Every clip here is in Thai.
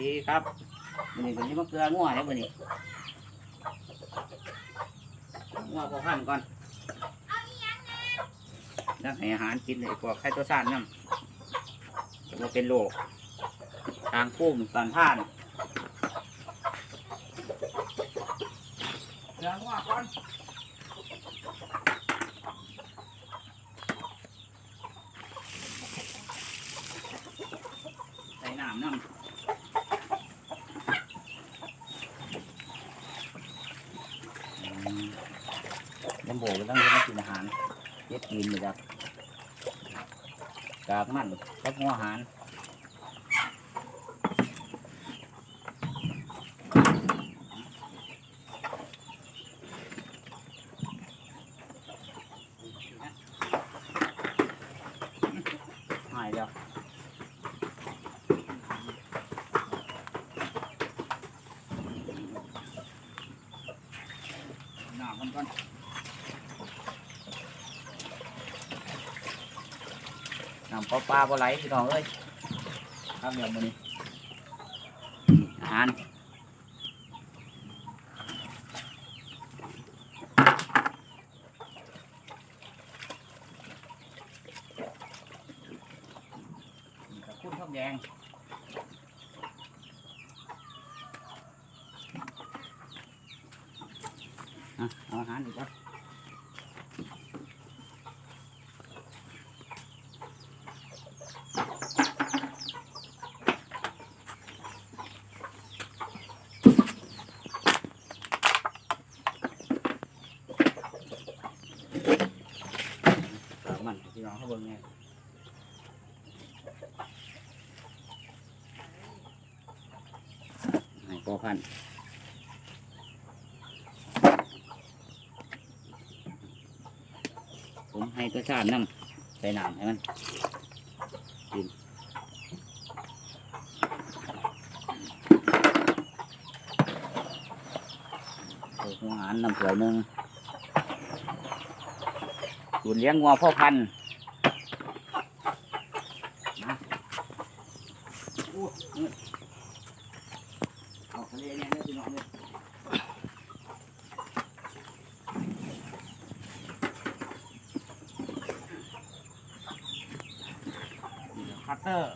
ดีครับวันนี้ผมจะมาเกลืองัวแล้ววันนี้งัวพอพันก่อนแล้วให้อาหารกินเลยพวกไข่ตัวซ่านน้ำจะมาเป็นโรคทางพุ่มสันท่านเกลืองัวก่อนใส่น้ำน้ำ ลำโบก็ต้องเลี้ยงกินอาหารเย็ดกินเลยครับกากมันกับหัวอาหารหายแล้วน้ำมันก่อน น้ำปลาปลาปลาไหลพี่น้องเอ้ยครับเดี๋ยวมันอาหารนี่กับคุณข้าวแดงอะเอาอาหารดีกว่าส มันพี่น้องเขาเบิ่งไงให้พอพันผมให้ตัวชาติน้ำใส่น้ำให้มันกินโอ้หัวอาหารน้ำเผือหนึ่ง ศูนย์เลี้ยงงัวพ่อพันธุ์นะอู้นี่เอาทะเลเนี่ยเนี่ยพี่น้องเนี่ยนี่เดี๋ยวคัตเตอร์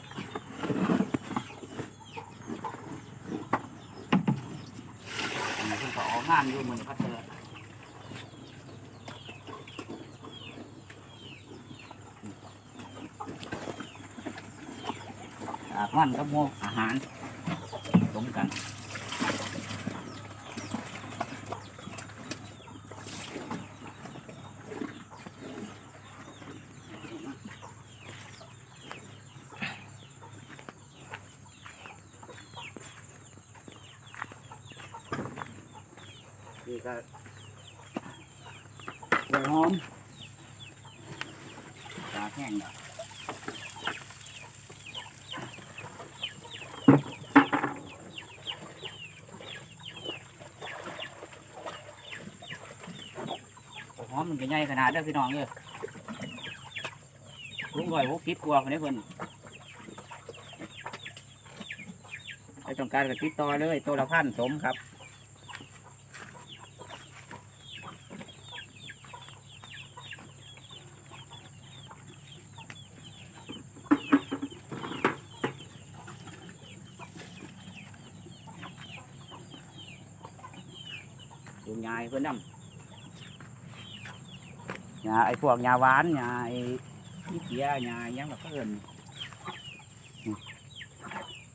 อันนี้เพิ่งก็ออกงานอยู่เหมือนคัตเตอร์าหารกับหมูอาหารรวมกันนี่ก็หัวหอมตาแห้งแล้ว หอมมันก็ใหญ่ขนาดเด้อพี่น้องเด้อลุงก่อยหกสิบกว่าคนนี้เพิ่นใครต้องการก็ติดต่อเลยตัวละพันสมครับลุงยายเพิ่นนำยาไอ้พวกยาหวานยาไอ้ยี่เสียยายังแบบเพิ่นนี่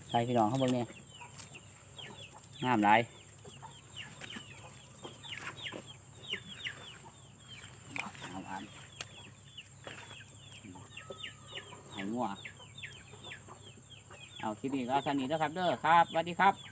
ใส่พี่น้องเขาเบิ่งเนี่ยงามหลายยาหวานไห้งัวเอาคลิปนี้ก็สนิทแล้วครับเด้อครับสวัสดีครับ